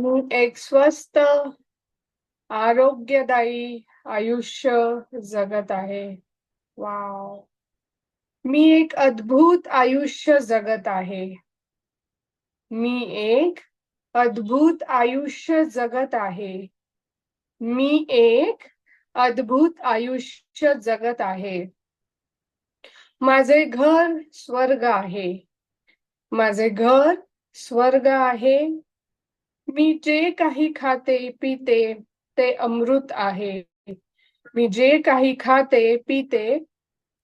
मी एक स्वस्त आरोग्यदायी आयुष्य जगत आहे. वाव मी एक अद्भुत आयुष्य जगत आहे. मी एक अद्भुत आयुष्य जगत आहे. मी एक अद्भुत आयुष्य जगत आहे. माझे घर स्वर्ग आहे. माझे घर स्वर्ग आहे. मी जे काही खाते पिते ते अमृत आहे. मी जे काही खाते पिते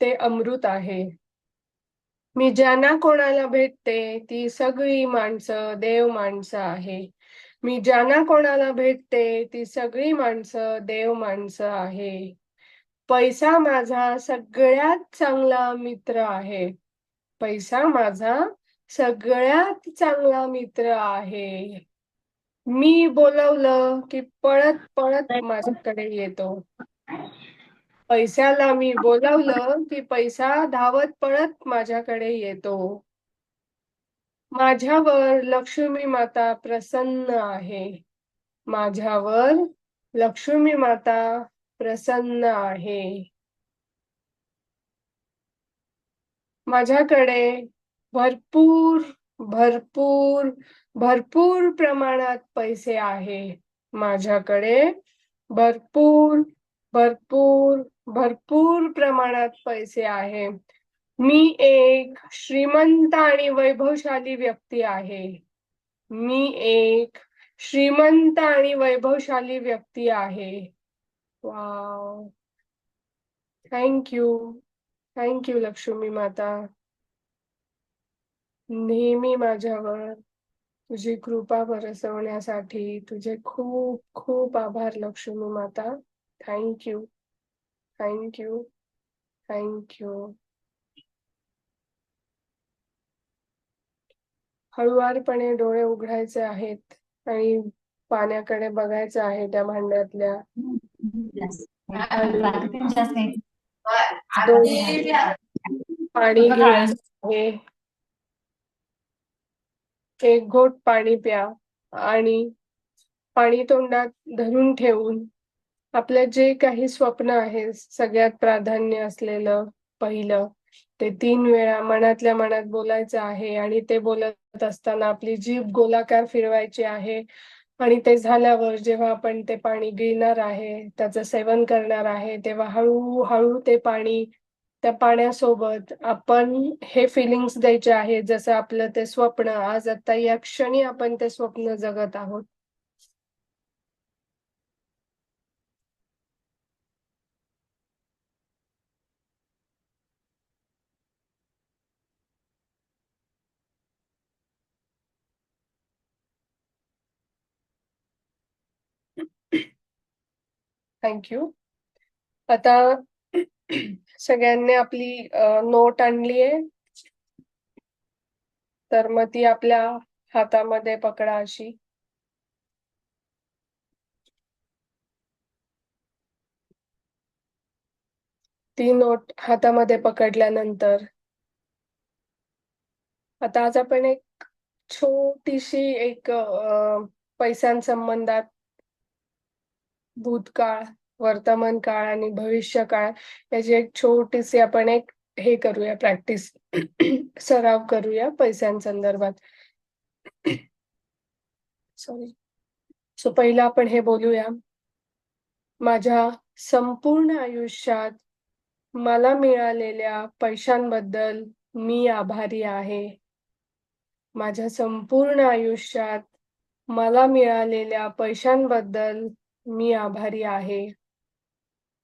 ते अमृत आहे. मी ज्यांना कोणाला भेटते ती सगळी माणसं देव माणसं आहे. मी ज्यांना कोणाला भेटते ती सगळी माणसं देव माणसं आहे. पैसा माझा सगळ्यात चांगला मित्र आहे. पैसा माझा सगळ्यात चांगला मित्र आहे. मी बोलवलं की पळत पळत माझ्याकडे येतो. पैशाला मी बोलावलं की पैसा धावत पळत माझ्याकडे येतो. माझ्यावर लक्ष्मी माता प्रसन्न आहे. माझ्यावर लक्ष्मी माता प्रसन्न आहे. माझ्याकडे भरपूर भरपूर भरपूर प्रमाणात पैसे आहे माझ्याकडे. भरपूर भरपूर भरपूर प्रमाणात पैसे आहे. मी एक श्रीमंत आणि वैभवशाली व्यक्ती आहे. मी एक श्रीमंत आणि वैभवशाली व्यक्ती आहे. वाव. थँक्यू थँक्यू लक्ष्मी माता. नेहमी माझ्यावर तुझी कृपा बरसवण्यासाठी तुझे खूप खूप आभार लक्ष्मी माता. थँक्यू थँक्यू थँक्यू हळुवारपणे डोळे उघडायचे आहेत आणि पाण्याकडे बघायचं आहे त्या भांड्यातल्या. पाणी एक घोट पाणी प्या आणि पाणी तोंडात धरून ठेवून आपलं जे काही स्वप्न आहे सगळ्यात प्राधान्य असलेलं पहिलं ते तीन वेळा मनातल्या मनात बोलायचं आहे आणि ते बोलत असताना आपली जीभ गोलाकार फिरवायची आहे आणि ते झाल्यावर जेव्हा आपण ते पाणी गिळणार आहे त्याचं सेवन करणार आहे तेव्हा हळूहळू ते पाणी त्या पाण्यासोबत आपण हे फिलिंग्स द्यायचे आहे जसं आपलं ते स्वप्न आज आता या क्षणी आपण ते स्वप्न जगत आहोत. थँक्यू आता सगळ्यांनी आपली नोट आणली आहे. तर मग ती आपल्या हातामध्ये पकडा अशी. ती नोट हातामध्ये पकडल्यानंतर आता आज आपण एक छोटीशी एक पैशांसंबंधात भूतकाळ वर्तमान काळ आणि भविष्य काळ याची एक छोटीशी आपण एक हे करूया प्रॅक्टिस सराव करूया पैशांसंदर्भात. सॉरी सो पहिला आपण हे बोलूया. माझ्या संपूर्ण आयुष्यात मला मिळालेल्या पैशांबद्दल मी आभारी आहे. माझ्या संपूर्ण आयुष्यात मला मिळालेल्या पैशांबद्दल मी आभारी आहे.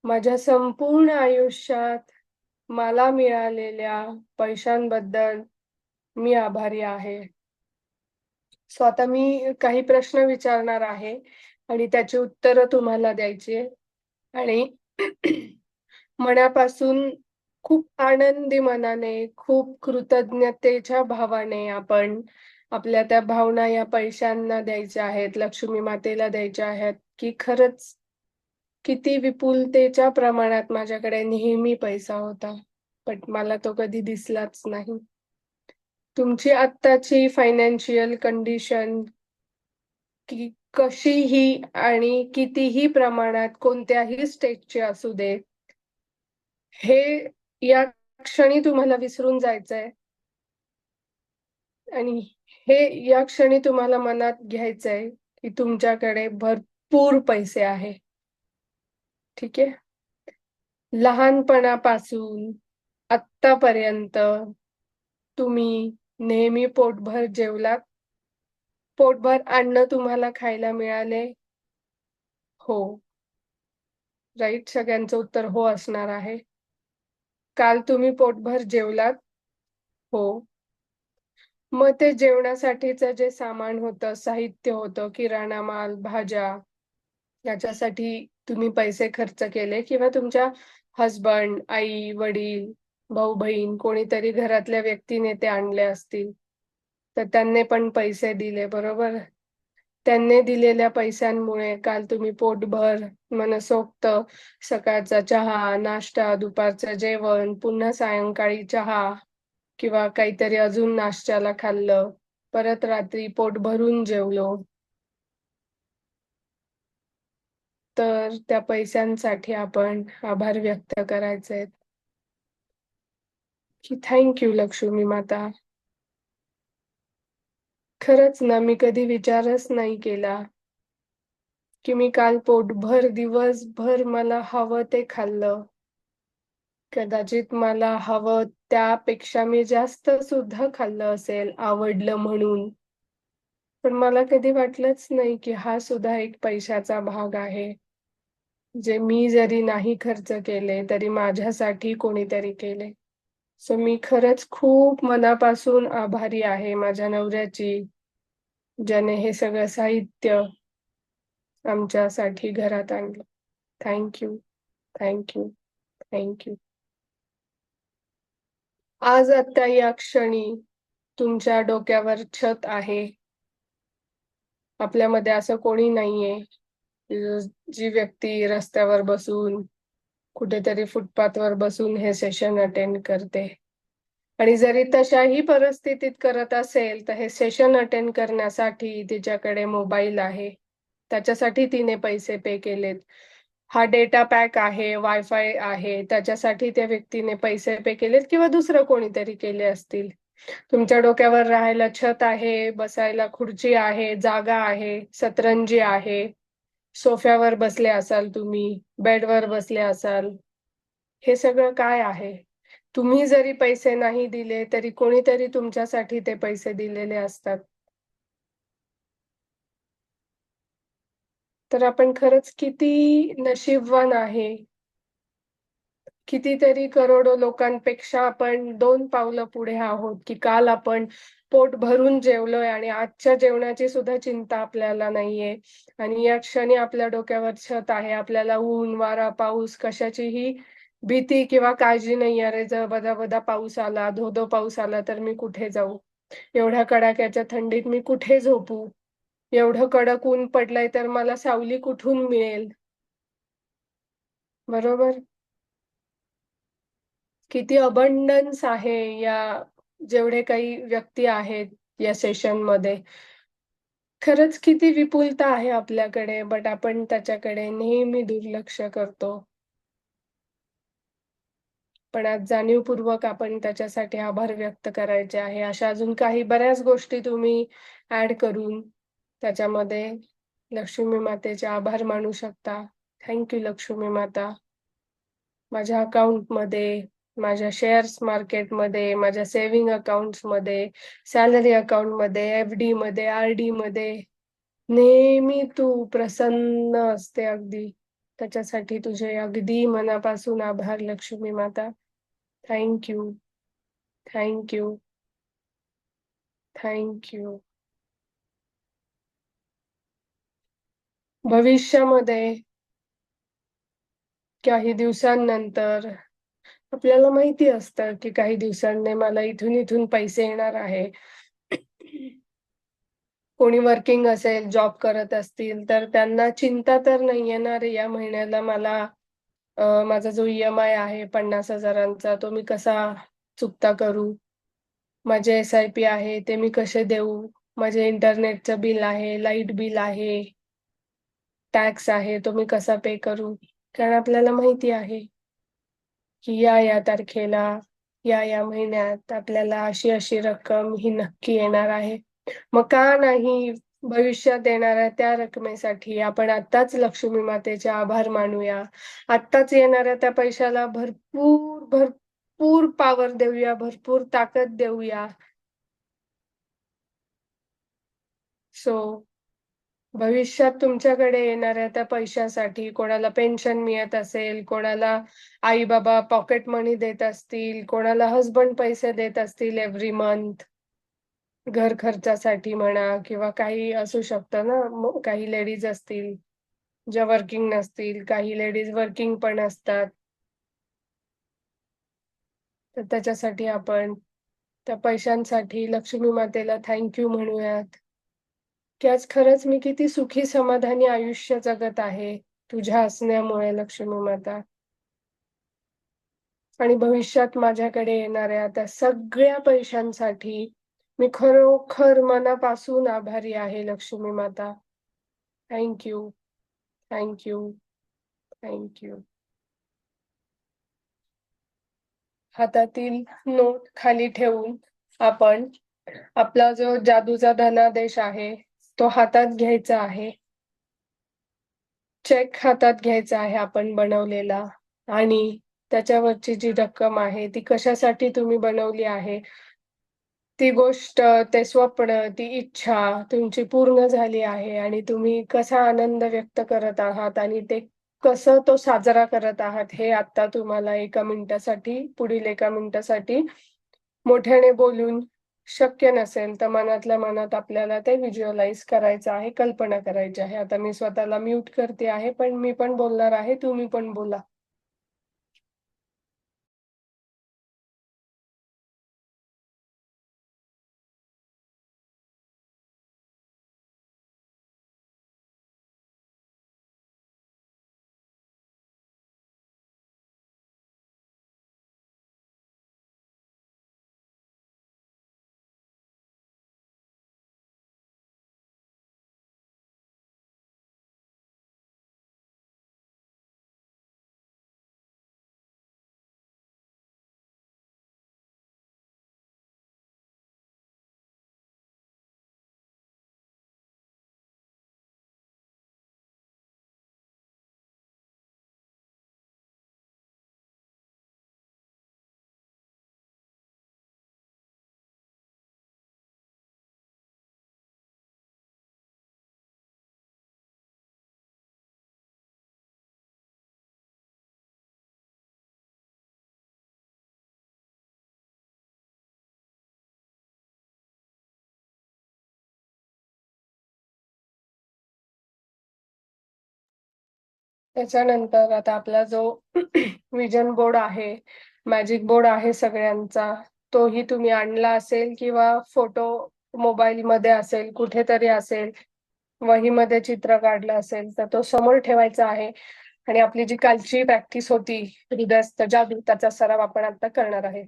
माझ्या संपूर्ण आयुष्यात मला मिळालेल्या पैशांबद्दल मी आभारी आहे. सो आता मी काही प्रश्न विचारणार आहे आणि त्याची उत्तरं तुम्हाला द्यायची आणि मनापासून खूप आनंदी मनाने खूप कृतज्ञतेच्या भावाने आपण आपल्या त्या भावना या पैशांना द्यायच्या आहेत लक्ष्मी मातेला द्यायच्या आहेत की खरंच किती विपुलतेच्या प्रमाणात माझ्याकडे नेहमी पैसा होता पण मला तो कधी दिसलाच नाही. तुमची आत्ताची फायनान्शियल कंडिशन की कशीही आणि कितीही प्रमाणात कोणत्याही स्टेजची असू दे हे या क्षणी तुम्हाला विसरून जायचंय. आणि हे या क्षणी तुम्हाला मनात घ्यायचंय की तुमच्याकडे भरपूर पैसे आहे. ठीक आहे. लहानपणापासून आत्तापर्यंत तुम्ही नेहमी पोटभर जेवलात? पोटभर अन्न तुम्हाला खायला मिळाले? हो. राईट सगळ्यांचं उत्तर हो असणार आहे. काल तुम्ही पोटभर जेवलात? हो. मग ते जेवणासाठीचं जे सामान होतं साहित्य होतं किराणा माल भाज्या याच्यासाठी तुम्ही पैसे खर्च केले किंवा तुमच्या हसबंड आई वडील भाऊ बहीण कोणीतरी घरातल्या व्यक्तीने ते आणले असतील तर त्यांनी पण पैसे दिले बरोबर? त्यांनी दिलेल्या पैशांमुळे काल तुम्ही पोटभर मनसोक्त सकाळचा चहा नाश्ता दुपारचं जेवण पुन्हा सायंकाळी चहा किंवा काहीतरी अजून नाश्त्याला खाल्लं परत रात्री पोट भरून जेवलो. तर त्या पैशांसाठी आपण आभार व्यक्त करायचे की थँक्यू लक्ष्मी माता. खरंच ना मी कधी विचारच नाही केला की मी काल पोटभर दिवसभर मला हवं ते खाल्लं. कदाचित मला हवं त्यापेक्षा मी जास्त सुद्धा खाल्लं असेल आवडलं म्हणून. पण मला कधी वाटलंच नाही की हा सुद्धा एक पैशाचा भाग आहे. जे मी जरी नाही खर्च केले तरी माझ्यासाठी कोणीतरी केले. सो मी खरंच खूप मनापासून आभारी आहे माझ्या नवऱ्याची ज्याने हे सगळं साहित्य आमच्यासाठी घरात आणलं. थँक्यू थँक्यू थँक्यू आज आता या क्षणी तुमच्या डोक्यावर छत आहे. आपल्यामध्ये असं कोणी नाहीये. जी व्यक्ती रस्त्यावर बसून कुठेतरी फुटपाथवर बसून हे सेशन अटेंड करते. आणि जरी तशाही परिस्थितीत करत असेल तर हे सेशन अटेंड करण्यासाठी तिच्याकडे मोबाईल आहे. त्याच्यासाठी तिने पैसे पे केलेत. हा डेटा पॅक आहे वायफाय आहे त्याच्यासाठी त्या व्यक्तीने पैसे पे केलेत किंवा दुसरं कोणीतरी केले असतील. तुमच्या डोक्यावर राहायला छत आहे बसायला खुर्ची आहे जागा आहे सतरंजी आहे. सोफ्यावर बसले असाल तुम्ही बेडवर बसले असाल हे सगळं काय आहे? तुम्ही जरी पैसे नाही दिले तरी कोणीतरी तुमच्यासाठी ते पैसे दिलेले असतात. तर आपण खरंच किती नशीबवान आहे. कितीतरी करोडो लोकांपेक्षा आपण दोन पावलं पुढे आहोत की काल आपण पोट भरून जेवलोय आणि आजच्या जेवणाची सुद्धा चिंता आपल्याला नाहीये. आणि या क्षणी आपल्या डोक्यावर छत आहे आपल्याला ऊन वारा पाऊस कशाचीही भीती किंवा काळजी नाही. अरे जर बदा बदा पाऊस आला धो धो पाऊस आला तर मी कुठे जाऊ? एवढ्या कडाक्याच्या थंडीत मी कुठे झोपू? एवढं कडक ऊन पडलंय तर मला सावली कुठून मिळेल? बरोबर? किती अबंडन्स आहे या जेवढे काही व्यक्ती आहेत या सेशनमध्ये. खरंच किती विपुलता आहे आपल्याकडे बट आपण त्याच्याकडे नेहमी दुर्लक्ष करतो. पण आज जाणीवपूर्वक आपण त्याच्यासाठी आभार व्यक्त करायचे आहे. अशा अजून काही बऱ्याच गोष्टी तुम्ही ऍड करून त्याच्यामध्ये लक्ष्मी मातेचे आभार मानू शकता. थँक्यू लक्ष्मी माता. माझ्या अकाउंटमध्ये माझ्या शेअर्स मार्केटमध्ये माझ्या सेव्हिंगमध्ये सॅलरी अकाउंटमध्ये एफ डी मध्ये आर डी मध्ये. नेहमी तू प्रसन्न असते अगदी. त्याच्यासाठी तुझे अगदी मनापासून आभार लक्ष्मी माता. थँक्यू थँक्यू थँक्यू भविष्यामध्ये काही दिवसांनंतर आपल्याला माहिती असतं की काही दिवसांनी मला इथून इथून पैसे येणार आहे. कोणी वर्किंग असेल जॉब करत असतील तर त्यांना चिंता तर नाही येणार. या महिन्याला मला माझा जो ई एम आय आहे पन्नास हजारांचा तो मी कसा चुकता करू? माझे एस आय पी आहे ते मी कसे देऊ? माझे इंटरनेटचं बिल आहे लाइट बिल आहे टॅक्स आहे तो मी कसा पे करू? कारण आपल्याला माहिती आहे. की या या तारखेला या या महिन्यात आपल्याला अशी अशी रक्कम ही नक्की येणार आहे. मग का नाही भविष्यात येणाऱ्या त्या रकमेसाठी आपण आत्ताच लक्ष्मी मातेचे आभार मानूया. आत्ताच येणाऱ्या त्या पैशाला भरपूर भरपूर पावर देऊया भरपूर ताकद देऊया. सो भविष्यात तुमच्याकडे येणाऱ्या त्या पैशासाठी कोणाला पेन्शन मिळत असेल कोणाला आई बाबा पॉकेट मनी देत असतील कोणाला हसबंड पैसे देत असतील एव्हरी मंथ घर खर्चासाठी म्हणा किंवा काही असू शकतं ना काही लेडीज असतील ज्या वर्किंग नसतील काही लेडीज वर्किंग पण असतात. तर त्याच्यासाठी आपण त्या पैशांसाठी लक्ष्मी मातेला थँक्यू म्हणूयात. की आज खरंच मी किती सुखी समाधानी आयुष्य जगत आहे तुझ्या असण्यामुळे लक्ष्मी माता. आणि भविष्यात माझ्याकडे येणाऱ्या त्या सगळ्या पैशांसाठी मी खरोखर मनापासून आभारी आहे लक्ष्मी माता. Thank you thank you thank you हातातील नोट खाली ठेवून आपण आपला जो जादूचा धनादेश आहे तो हातात घ्यायचा आहे. चेक हातात घ्यायचा आहे आपण बनवलेला आणि त्याच्यावरची जी रक्कम आहे ती कशासाठी तुम्ही बनवली आहे? ती गोष्ट ते स्वप्न ती इच्छा तुमची पूर्ण झाली आहे आणि तुम्ही कसा आनंद व्यक्त करत आहात आणि ते कसं तो साजरा करत आहात हे आता तुम्हाला एका मिनिटासाठी पुढील एका मिनिटासाठी मोठ्याने बोलून शक्य नसेल तर मनातल्या मनात आपल्याला ते व्हिज्युअलाइज करायचं आहे कल्पना करायची आहे. आता मी स्वतःला म्यूट करते आहे पण मी पण बोलणार आहे तुम्ही पण बोला. त्याच्यानंतर आता आपला जो विजन बोर्ड आहे मॅजिक बोर्ड आहे सगळ्यांचा तोही तुम्ही आणला असेल किंवा फोटो मोबाईल मध्ये असेल कुठेतरी असेल वहीमध्ये चित्र काढलं असेल तर तो समोर ठेवायचा आहे. आणि आपली जी कालची प्रॅक्टिस होती हृदयस्थ जागृताचा सराव आपण आता करणार आहे.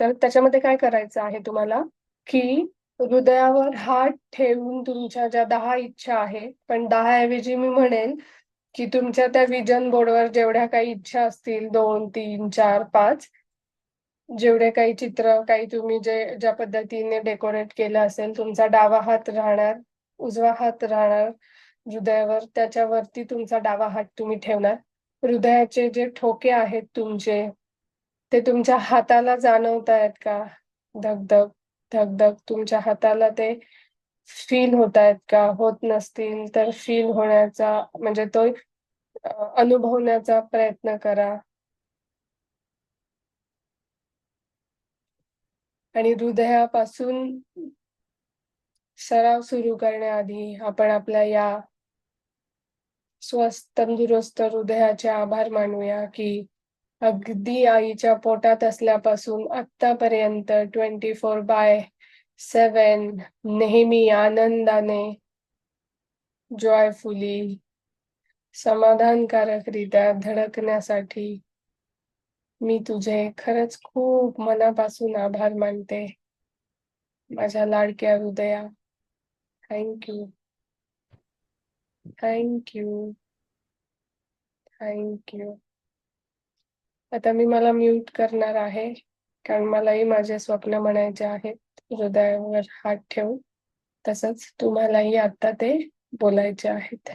तर त्याच्यामध्ये काय करायचं आहे तुम्हाला? की हृदयावर हात ठेवून तुमच्या ज्या दहा इच्छा आहे पण दहा ऐवजी मी म्हणेल की तुमच्या त्या विजन बोर्डवर जेवढ्या काही इच्छा असतील दोन तीन चार पाच जेवढे काही चित्र काही तुम्ही जे ज्या पद्धतीने डेकोरेट केलं असेल तुमचा डावा हात राहणार उजवा हात राहणार हृदयावर त्याच्यावरती तुमचा डावा हात तुम्ही ठेवणार. हृदयाचे जे ठोके आहेत तुमचे ते तुमच्या हाताला जाणवत आहेत का धगधग धगधग तुमच्या हाताला ते फील होत आहेत का? होत नसतील तर फील होण्याचा म्हणजे तो अनुभवण्याचा प्रयत्न करा. आणि हृदयापासून सराव सुरू करण्याआधी आपण आपल्या या स्वस्त तंदुरुस्त हृदयाचे आभार मानूया की अगदी आईच्या पोटात असल्यापासून आतापर्यंत ट्वेंटी फोर बाय सेवन नेहमी आनंदाने जॉयफुली समाधानकारकरित्या धडकण्यासाठी. मी तुझे खरंच खूप मनापासून आभार मानते. माझ्या लाडक्या हृदया थँक्यू थँक्यू थँक्यू आता मी मला म्यूट करणार आहे कारण मलाही माझे स्वप्न म्हणायचे आहेत. हृदयावर हात ठेवून तसंच तुम्हालाही आता ते बोलायचे आहेत.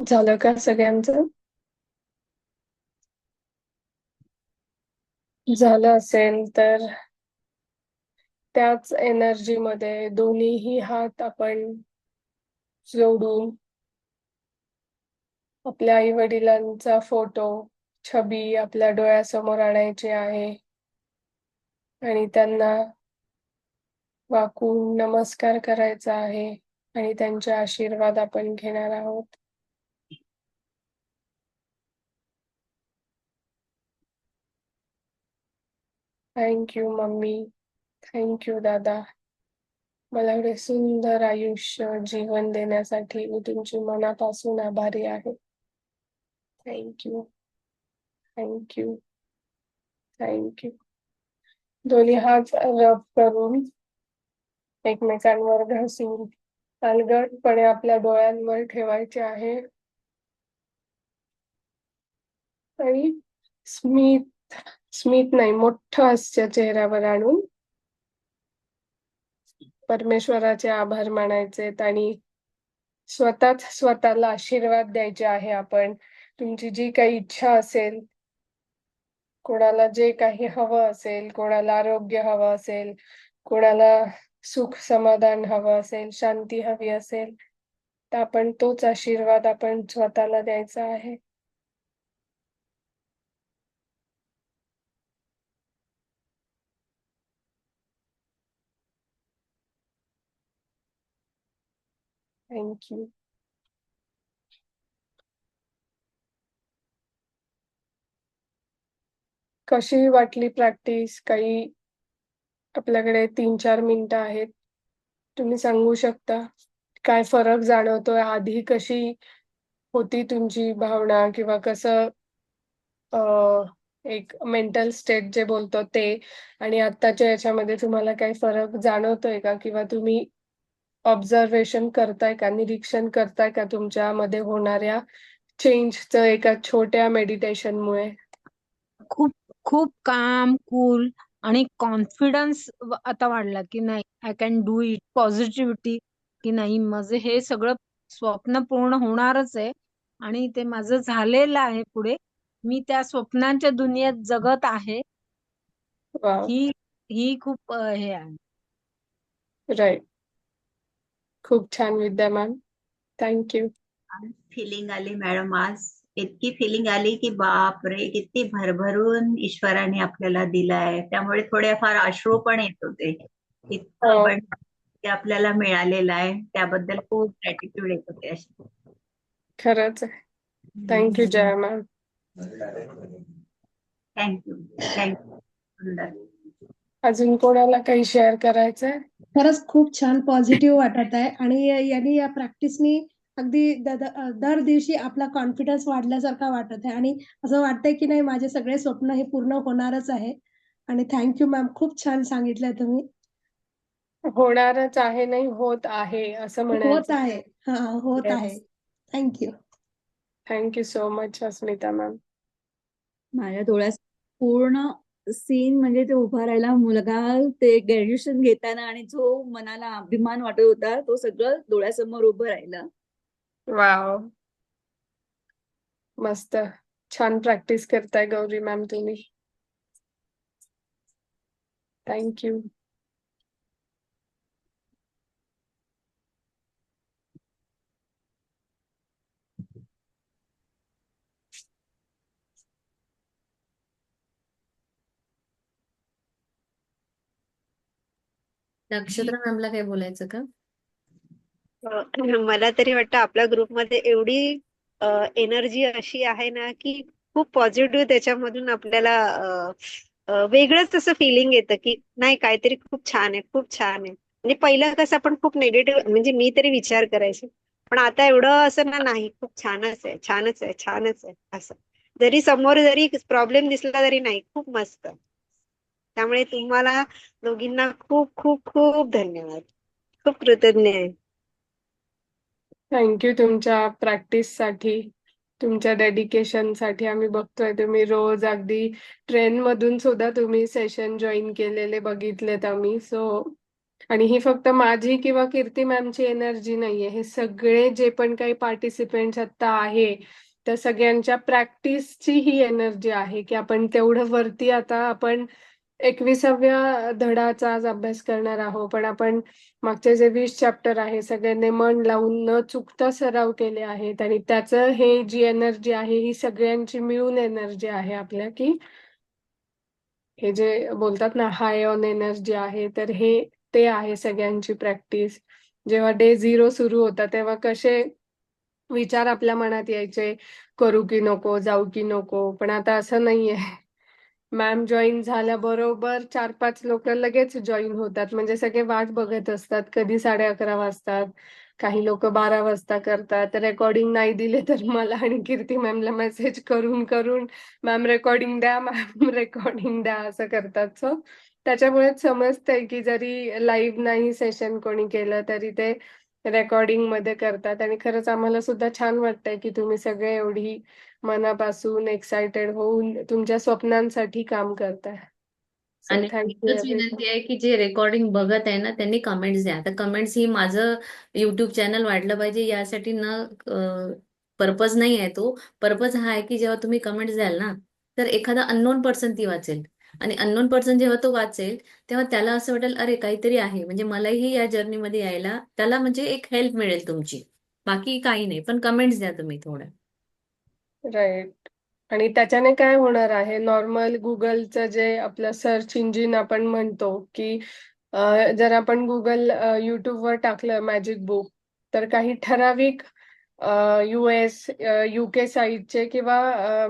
झालं का सगळ्यांचं? झालं असेल तर त्याच एनर्जी मध्ये दोन्हीही हात आपण जोडून आपल्या आई वडिलांचा फोटो छबी आपल्या डोळ्यासमोर आणायची आहे. आणि त्यांना वाकून नमस्कार करायचा आहे आणि त्यांचे आशीर्वाद आपण घेणार आहोत. Thank you mummy. थँक्यू दादा. मला एवढे सुंदर आयुष्य जीवन देण्यासाठी मी तुमची मनापासून आभारी आहे. थँक्यू थँक्यू थँक्यू दोन्ही हात रब करून एकमेकांवर घासून अलगटपणे आपल्या डोळ्यांवर ठेवायचे आहे. आणि स्मित स्मित नाही मोठं हास्य चेहऱ्यावर आणून परमेश्वराचे आभार मानायचेत आणि स्वतःच स्वतःला आशीर्वाद द्यायचे आहे आपण. तुमची जी काही इच्छा असेल कोणाला जे काही हवं असेल कोणाला आरोग्य हवं असेल कोणाला सुख समाधान हवं असेल शांती हवी असेल तर आपण तोच आशीर्वाद आपण स्वतःला द्यायचा आहे. थँक्यू कशी वाटली प्रॅक्टिस काही आपल्याकडे तीन चार मिनिटं आहेत. तुम्ही सांगू शकता? काय फरक जाणवतोय? आधी कशी होती तुमची भावना किंवा कसं एक मेंटल स्टेट जे बोलतो ते? आणि आत्ताच्या याच्यामध्ये तुम्हाला काही फरक जाणवतोय का? किंवा तुम्ही ऑब्झर्वेशन करताय का निरीक्षण करताय का तुमच्यामध्ये होणाऱ्या चेंजचं एका छोट्या मेडिटेशनमुळे खूप खूप काम कूल आणि कॉन्फिडन्स आता वाढला की नाही I can do it positivity की नाही माझं हे सगळं स्वप्न पूर्ण होणारच आहे आणि ते माझं झालेलं आहे पुढे. मी त्या स्वप्नांच्या दुनियेत जगत आहे. ही ही खूप हे आहे. राईट खूप छान Vidya ma'am thank you feeling आली मॅडम आज इतकी फिलिंग आली की बाप रे किती भरभरून ईश्वराने आपल्याला दिलाय. त्यामुळे थोडेफार अश्रू पण येत होते. इतकं हो. पण ते आपल्याला मिळालेलं आहे. त्याबद्दल खूप ग्रॅटिट्यूड येत होते अशी खरंच thank you Jaya ma'am thank you thank you सुंदर. अजून कोणाला काही शेअर करायचंय? खरंच खूप छान पॉझिटिव्ह वाटत आहे. आणि यांनी या प्रॅक्टिसनी अगदी दर दिवशी आपला कॉन्फिडन्स वाढल्यासारखा वाटत आहे. आणि असं वाटतंय की नाही माझे सगळे स्वप्न हे पूर्ण होणारच आहे. आणि थँक्यू मॅम खूप छान सांगितलं तुम्ही. होणारच आहे नाही होत आहे असं होत म्हणायचं आहे. हा होत. आहे. Thank you thank you so much Asmita ma'am माझ्या डोळ्यात पूर्ण सीन म्हणजे ते उभा राहिला मुलगा ते ग्रॅज्युएशन घेताना आणि जो मनाला अभिमान वाटत होता तो सगळं डोळ्यासमोर उभं राहिलं. वाव. मस्त. छान प्रॅक्टिस करताय गौरी मॅम तुम्ही. थँक्यू नक्षत्र मॅमला काय बोलायचं का? मला तरी वाटतं आपल्या ग्रुपमध्ये एवढी एनर्जी अशी आहे ना की खूप पॉझिटिव्ह त्याच्यामधून आपल्याला वेगळंच तसं फिलिंग येतं की नाही काहीतरी खूप छान आहे खूप छान आहे. म्हणजे पहिलं कसं आपण खूप निगेटिव्ह म्हणजे मी तरी विचार करायचे पण आता एवढं असं ना नाही खूप छानच आहे छानच आहे छानच आहे असं. जरी समोर जरी प्रॉब्लेम दिसला तरी नाही खूप मस्त. त्यामुळे तुम्हाला दोघींना खूप खूप खूप धन्यवाद. खूप कृतज्ञ आहे. थँक्यू तुमच्या प्रॅक्टिससाठी तुमच्या डेडिकेशनसाठी. आम्ही बघतोय तुम्ही रोज अगदी ट्रेन मधून सुद्धा तुम्ही सेशन जॉईन केलेले बघितलेत आम्ही. सो आणि ही फक्त माझी किंवा कीर्ती मॅमची एनर्जी नाहीये. हे सगळे जे पण काही पार्टिसिपेंट्स आता आहे त्या सगळ्यांच्या प्रॅक्टिसची ही एनर्जी आहे की आपण तेवढं वरती आता आपण एकविसाव्या धडाचा आज अभ्यास करणार आहोत. पण आपण मागचे जे वीस चॅप्टर आहे सगळ्यांनी मन लावून न चुकता सराव केले आहेत. आणि त्याचं हे जी एनर्जी आहे ही सगळ्यांची मिळून एनर्जी आहे आपल्या की हे जे बोलतात ना हाय ऑन एनर्जी आहे तर हे ते आहे सगळ्यांची प्रॅक्टिस जेव्हा डे झिरो सुरू होता तेव्हा कसे विचार आपल्या मनात यायचे करू की नको जाऊ की नको. पण आता असं नाहीये. मॅम जॉईन झाल्याबरोबर चार पाच लोक लगेच जॉईन होतात. म्हणजे सगळे वाट बघत असतात. कधी साडे अकरा वाजतात काही लोक बारा वाजता करतात. रेकॉर्डिंग नाही दिले तर मला आणि कीर्ती मॅमला मेसेज करून करून मॅम रेकॉर्डिंग द्या मॅम रेकॉर्डिंग द्या असं करतात. सो त्याच्यामुळेच समजतंय की जरी लाईव्ह नाही सेशन कोणी केलं तरी ते रेकॉर्डिंगमध्ये करतात. आणि खरंच आम्हाला सुद्धा छान वाटतंय की तुम्ही सगळे एवढी मनापासून एक्साइटेड होऊन तुमच्या स्वप्नांसाठी काम करताय. आणि एकच विनंती आहे की जे रेकॉर्डिंग बघत आहे ना त्यांनी कमेंट्स द्या. आता कमेंट्स ही माझं युट्यूब चॅनल वाढलं पाहिजे यासाठी न पर्पज नाही आहे तो. पर्पज हा आहे की जेव्हा तुम्ही कमेंट्स द्याल ना तर एखादा अननोन पर्सन ती वाचेल. आणि अननोन पर्सन जेव्हा तो वाचेल तेव्हा त्याला असं वाटेल अरे काहीतरी आहे. म्हणजे मलाही या जर्नीमध्ये यायला त्याला म्हणजे एक हेल्प मिळेल तुमची. बाकी काही नाही पण कमेंट्स द्या तुम्ही थोड्या. राईट आणि त्याच्याने काय होणार आहे? नॉर्मल गुगलचं जे आपलं सर्च इंजिन आपण म्हणतो की जर आपण गुगल युट्यूबवर टाकलं मॅजिक बुक तर काही ठराविक युएस युके साईडचे किंवा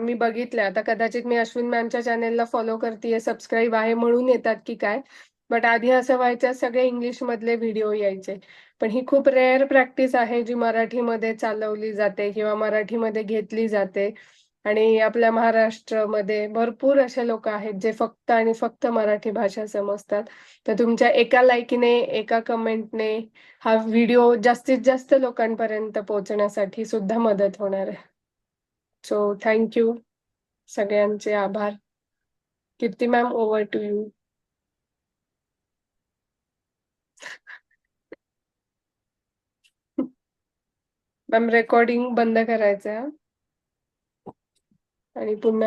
मी बघितले आता कदाचित मी अश्विन मॅमच्या चॅनेलला फॉलो करतेय सबस्क्राईब आहे म्हणून येतात की काय. बट आधी असं व्हायचं सगळे इंग्लिश मधले व्हिडिओ यायचे. पण ही खूप रेअर प्रॅक्टिस आहे जी मराठीमध्ये चालवली जाते किंवा मराठीमध्ये घेतली जाते. आणि आपल्या महाराष्ट्रामध्ये भरपूर असे लोक आहेत जे फक्त आणि फक्त मराठी भाषा समजतात. तर तुमच्या एका लाईकीने एका कमेंटने हा व्हिडिओ जास्तीत जास्त लोकांपर्यंत पोहोचण्यासाठी सुद्धा मदत होणार आहे. सो थँक्यू सगळ्यांचे आभार. Kirti ma'am over to you ma'am recording बंद करायचं आणि पुन्हा